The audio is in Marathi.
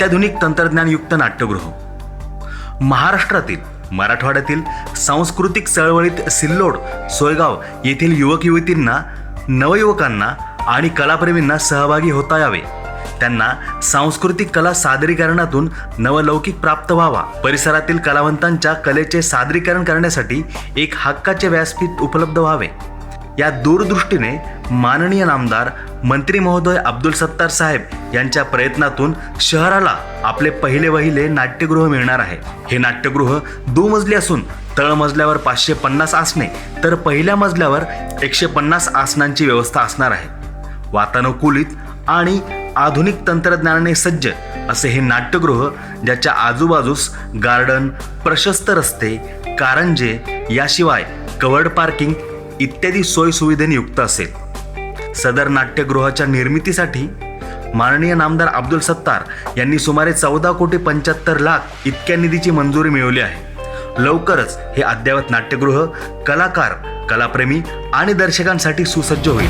अत्याधुनिक तंत्रज्ञानयुक्त नाट्यगृह. महाराष्ट्रातील मराठवाड्यातील सांस्कृतिक चळवळीत सिल्लोड सोयगाव येथील युवक युवतींना नवयुवकांना आणि कलाप्रेमींना सहभागी होता यावे. त्यांना सांस्कृतिक कला सादरीकरणातून नवलौकिक प्राप्त व्हावा. परिसरातील कलावंतांच्या कलेचे सादरीकरण करण्यासाठी एक हक्काचे व्यासपीठ उपलब्ध व्हावे. या दूरदृष्टीने माननीय नामदार मंत्री महोदय अब्दुल सत्तार साहेब यांच्या प्रयत्नातून शहराला आपले पहिले वहिले नाट्यगृह मिळणार आहे. हे नाट्यगृह दुमजली असून तळमजल्यावर पाचशे पन्नास आसने तर पहिल्या मजल्यावर एकशे पन्नास आसनांची व्यवस्था असणार आहे. वातानुकूलित आणि आधुनिक तंत्रज्ञानाने सज्ज असे हे नाट्यगृह ज्याच्या आजूबाजूस गार्डन प्रशस्त रस्ते कारंजे याशिवाय कवर्ड पार्किंग इत्यादी सोयीसुविधेने युक्त असेल. सदर नाट्यगृहाच्या निर्मितीसाठी माननीय नामदार अब्दुल सत्तार यांनी सुमारे चौदा कोटी पंच्याहत्तर लाख इतक्या निधीची मंजुरी मिळवली आहे. लवकरच हे अद्ययावत नाट्यगृह कलाकार कलाप्रेमी आणि दर्शकांसाठी सुसज्ज होईल.